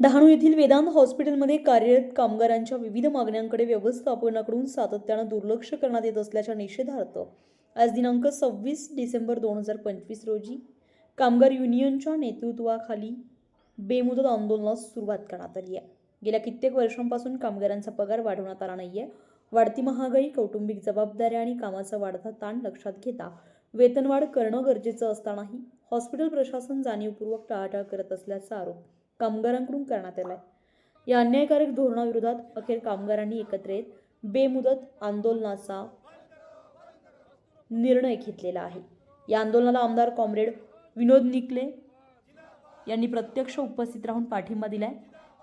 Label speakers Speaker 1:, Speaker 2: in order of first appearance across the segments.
Speaker 1: डहाणू येथील वेदांत हॉस्पिटलमध्ये कार्यरत कामगारांच्या विविध मागण्यांकडे व्यवस्थापनाकडून सातत्यानं दुर्लक्ष करण्यात येत असल्याच्या निषेधार्थ आज दिनांक सव्वीस डिसेंबर दोन हजार पंचवीस रोजी कामगार युनियनच्या नेतृत्वाखाली बेमुदत आंदोलनास सुरुवात करण्यात आली आहे. गेल्या कित्येक वर्षांपासून कामगारांचा पगार वाढवण्यात आला नाही आहे वाढती महागाई कौटुंबिक जबाबदाऱ्या आणि कामाचा वाढता ताण लक्षात घेता वेतनवाढ करणं गरजेचं असतानाही हॉस्पिटल प्रशासन जाणीवपूर्वक टाळाटाळ करत असल्याचा आरोप कामगारांकडून करण्यात आलाय या अन्यायकारक धोरणाविरोधात अखेर कामगारांनी एकत्र येत बेमुदत आंदोलनाचा निर्णय घेतलेला आहे. या आंदोलनाला आमदार कॉम्रेड विनोद निकले यांनी प्रत्यक्ष उपस्थित राहून पाठिंबा दिलाय.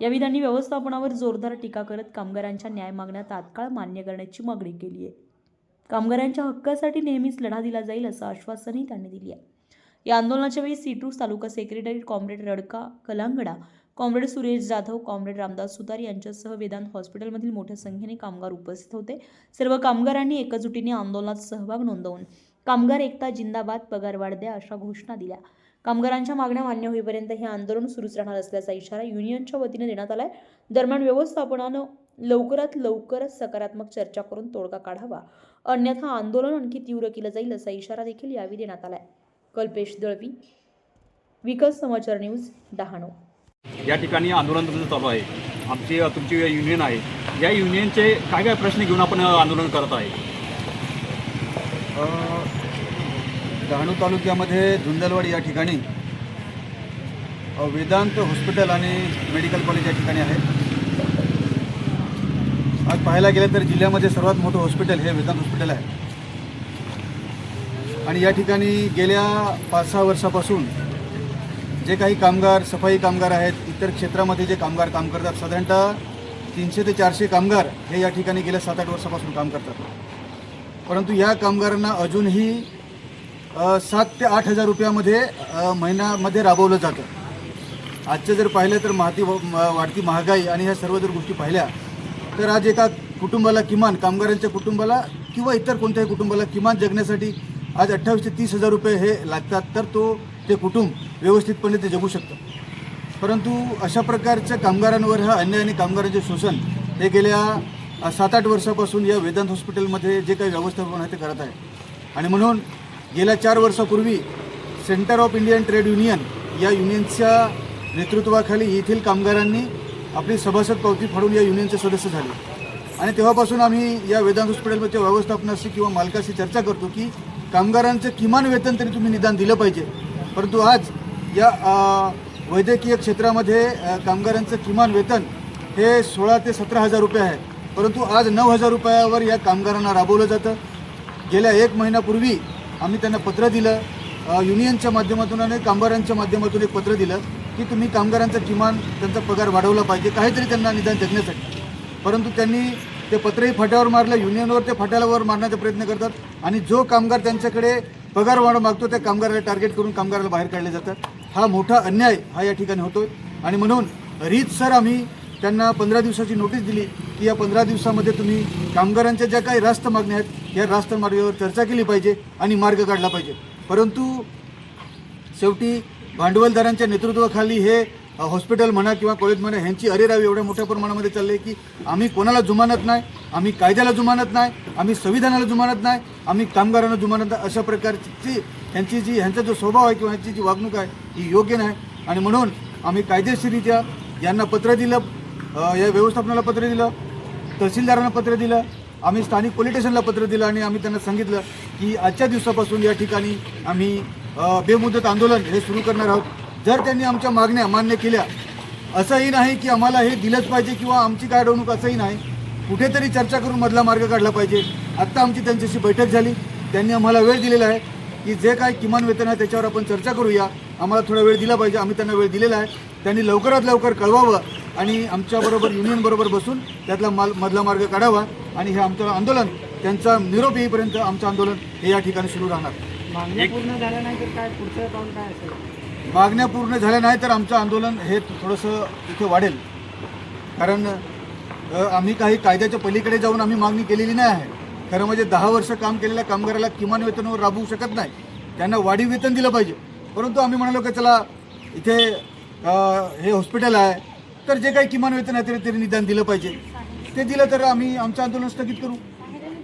Speaker 1: यावेळी त्यांनी व्यवस्थापनावर जोरदार टीका करत कामगारांच्या न्याय मागण्या तात्काळ मान्य करण्याची मागणी केली आहे. कामगारांच्या हक्कासाठी नेहमीच लढा दिला जाईल असं आश्वासनही त्यांनी दिली आहे. या आंदोलनाच्या वेळी CITU taluka secretary comrade रडका कलांगडा comrade Suresh Jadhav comrade Ramdas Sutar यांच्यासह वेदांत हॉस्पिटलमधील मोठ्या संख्येने कामगार उपस्थित होते. सर्व कामगारांनी एकजुटीने आंदोलनात सहभाग नोंदवून कामगार एकता जिंदाबाद पगारवाढ द्या अशा घोषणा दिल्या. कामगारांच्या मागण्या मान्य होईपर्यंत हे आंदोलन सुरूच राहणार असल्याचा इशारा युनियनच्या वतीने देण्यात आलाय. दरम्यान व्यवस्थापनानं लवकरात लवकर सकारात्मक चर्चा करून तोडगा काढावा. अन्यथा आंदोलन आणखी तीव्र केलं जाईल असा इशारा देखील यावेळी देण्यात आलाय. कल्पेश दळवी विकास समाचार न्यूज डहाणू.
Speaker 2: या ठिकाणी आंदोलन तुमचं चालू आहे. आमची तुमची युनियन आहे. या युनियनचे काय काय प्रश्न घेऊन आपण आंदोलन करत आहे?
Speaker 3: डहाणू तालुक्यामध्ये धुंदलवाडी या ठिकाणी वेदांत हॉस्पिटल आणि मेडिकल कॉलेज या ठिकाणी आहे. आज पाहायला गेलं तर जिल्ह्यामध्ये सर्वात मोठं हॉस्पिटल हे वेदांत हॉस्पिटल आहे. आणि या ठिकाणी गेल्या पाच सहा वर्षापासून जे काही कामगार सफाई कामगार आहेत इतर क्षेत्रामध्ये जे कामगार काम करतात साधारणतः तीनशे ते चारशे कामगार हे या ठिकाणी गेल्या सात आठ वर्षापासून काम करतात. परंतु या कामगारांना अजूनही सात ते आठ हजार रुपयामध्ये महिन्यामध्ये राबवलं जातं. आजचं जर पाहिलं तर महाती वाढती महागाई आणि ह्या सर्व जर गोष्टी पाहिल्या तर आज एका कुटुंबाला किमान कामगारांच्या कुटुंबाला किंवा इतर कोणत्याही कुटुंबाला किमान जगण्यासाठी आज अठ्ठावीस ते तीस हजार रुपये हे लागतात तर तो ते कुटुंब व्यवस्थितपणे ते जगू शकतं. परंतु अशा प्रकारच्या कामगारांवर हा अन्याय आणि कामगारांचे शोषण हे गेल्या सात आठ वर्षापासून या वेदांत हॉस्पिटलमध्ये जे काही व्यवस्थापन आहे ते करत आहे. आणि म्हणून गेल्या चार वर्षापूर्वी centre of Indian trade union या युनियनच्या नेतृत्वाखाली येथील कामगारांनी आपली सभासद पावती फाडून या युनियनचे सदस्य झाले. आणि तेव्हापासून आम्ही या वेदांत हॉस्पिटलमध्ये व्यवस्थापनाशी किंवा मालकाशी चर्चा करतो की कामगारांचं किमान वेतन तरी तुम्ही निदान दिलं पाहिजे. परंतु आज या वैद्यकीय क्षेत्रामध्ये कामगारांचं किमान वेतन हे सोळा ते सतरा हजार रुपये आहे. परंतु आज नऊ हजार रुपयावर या कामगारांना राबवलं जातं. गेल्या एक महिन्यापूर्वी आम्ही त्यांना पत्र दिलं. युनियनच्या माध्यमातून आणि कामगारांच्या माध्यमातून एक पत्र दिलं की तुम्ही कामगारांचा किमान त्यांचा पगार वाढवला पाहिजे काहीतरी त्यांना निदान जगण्यासाठी. परंतु त्यांनी ते पत्रही फाट्यावर मारलं युनियनवर ते फाट्यावर मारण्याचा प्रयत्न करतात. आणि जो कामगार त्यांच्याकडे पगार वाढ मागतो त्या कामगाराला टार्गेट करून कामगाराला बाहेर काढले जातात. हा मोठा अन्याय हा या ठिकाणी होतोय. आणि म्हणून रीतसर आम्ही त्यांना पंधरा दिवसाची नोटीस दिली की या पंधरा दिवसामध्ये तुम्ही कामगारांच्या ज्या काही रास्त मागण्या आहेत या रास्त मार्गावर चर्चा केली पाहिजे आणि मार्ग काढला पाहिजे. परंतु शेवटी भांडवलदारांच्या नेतृत्वाखाली हे हॉस्पिटल म्हणा किंवा कॉलेज म्हणा ह्यांची अरेरावी एवढ्या मोठ्या प्रमाणामध्ये चालली आहे की आम्ही कोणाला जुमानत नाही आम्ही कायद्याला जुमानत नाही आम्ही संविधानाला जुमानत नाही आम्ही कामगारांना जुमानत नाही. अशा प्रकारची ह्यांची जी ह्यांचा जो स्वभाव आहे किंवा ह्यांची जी वागणूक आहे ही योग्य नाही. आणि म्हणून आम्ही कायदेशीररित्या यांना पत्र दिलं या व्यवस्थापनाला पत्र दिलं तहसीलदारांना पत्र दिलं आम्ही स्थानिक पोलीस स्टेशनला पत्र दिलं आणि आम्ही त्यांना सांगितलं की आजच्या दिवसापासून या ठिकाणी आम्ही बेमुदत आंदोलन हे सुरू करणार आहोत. जर त्यांनी आमच्या मागण्या मान्य केल्या असंही नाही की आम्हाला हे दिलंच पाहिजे किंवा आमची काय अडवणूक असंही नाही. कुठेतरी चर्चा करून मधला मार्ग काढला पाहिजे. आत्ता आमची त्यांच्याशी बैठक झाली. त्यांनी आम्हाला वेळ दिलेला आहे की जे काय किमान वेतन आहे त्याच्यावर आपण चर्चा करूया. आम्हाला थोडा वेळ दिला पाहिजे. आम्ही त्यांना वेळ दिलेला आहे. त्यांनी लवकरात लवकर कळवावं आणि आमच्याबरोबर युनियनबरोबर बसून त्यातला माल मधला मार्ग काढावा आणि हे आमचं आंदोलन त्यांचा निरोप येईपर्यंत आमचं आंदोलन हे या ठिकाणी सुरू राहणार.
Speaker 4: मागणी पूर्ण झालं नाही तर काय? पुढचं पाऊल काय असेल?
Speaker 3: मागण्या पूर्ण झाल्या नाही तर आमचं आंदोलन हे थोडंसं इथे वाढेल. कारण आम्ही काही कायद्याच्या पलीकडे जाऊन आम्ही मागणी केलेली नाही आहे. खरं म्हणजे दहा वर्ष काम केलेल्या कामगाराला किमान वेतनावर राबवू शकत नाही. त्यांना वाढीव वेतन दिलं पाहिजे. परंतु आम्ही म्हणालो की चला इथे हे हॉस्पिटल आहे तर जे काही किमान वेतन आहे ते- निदान दिलं पाहिजे. ते दिलं तर आम्ही आमचं आंदोलन स्थगित करू.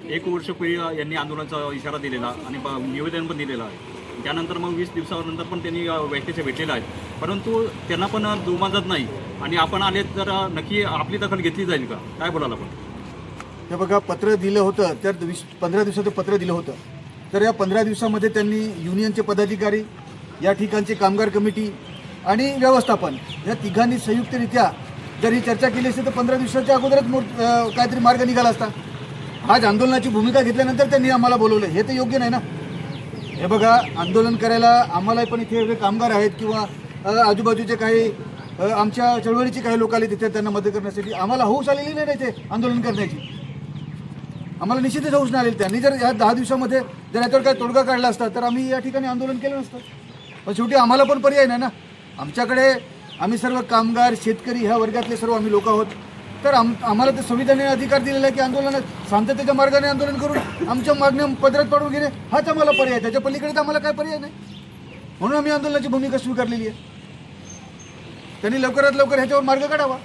Speaker 2: एक वर्षपूर्वी यांनी आंदोलनाचा इशारा दिलेला आणि निवेदन पण दिलेलं आहे. त्यानंतर मग वीस दिवसानंतर पण त्यांनी अ, व्यक्तीचे भेटलेलं आहे परंतु त्यांना पण दुमाजत नाही. आणि आपण आले तर नक्की आपली दखल घेतली जाईल का? काय बोलाल आपण?
Speaker 3: हे बघा पत्र दिलं होतं तर वीस पंधरा दिवसाचं पत्र दिलं होतं. तर या पंधरा दिवसामध्ये त्यांनी युनियनचे पदाधिकारी या ठिकाणचे कामगार कमिटी आणि व्यवस्थापन या तिघांनी संयुक्तरित्या जर ही चर्चा केली असती तर पंधरा दिवसाच्या अगोदरच मो काहीतरी मार्ग निघाला असता. आज आंदोलनाची भूमिका घेतल्यानंतर त्यांनी आम्हाला बोलवलं. हे तर योग्य नाही ना? हे बघा आंदोलन करायला आम्हाला पण इथे एवढे कामगार आहेत किंवा आजूबाजूचे काही आमच्या चळवळीचे काही लोक आले तिथे त्यांना मदत करण्यासाठी. आम्हाला हौस आलेली नाही ना इथे आंदोलन करण्याची. आम्हाला निश्चितच हौस नाही आलेली. त्यांनी जर या दहा दिवसामध्ये जर याच्यावर काही तोडगा काढला असता तर आम्ही या ठिकाणी आंदोलन केलं नसतं. पण शेवटी आम्हाला पण पर्याय नाही ना. आमच्याकडे आम्ही सर्व कामगार शेतकरी ह्या वर्गातले सर्व आम्ही लोक आहोत. तर आम आम्हाला तर संविधानाने अधिकार दिलेला आहे की आंदोलनात शांततेच्या मार्गाने आंदोलन करून आमच्या मागण्या पदरात पाडून घेणे हाच आम्हाला पर्याय आहे. त्याच्या पलीकडे तर आम्हाला काय पर्याय नाही. म्हणून आम्ही आंदोलनाची भूमिका स्वीकारलेली आहे. त्यांनी लवकरात लवकर ह्याच्यावर मार्ग काढावा.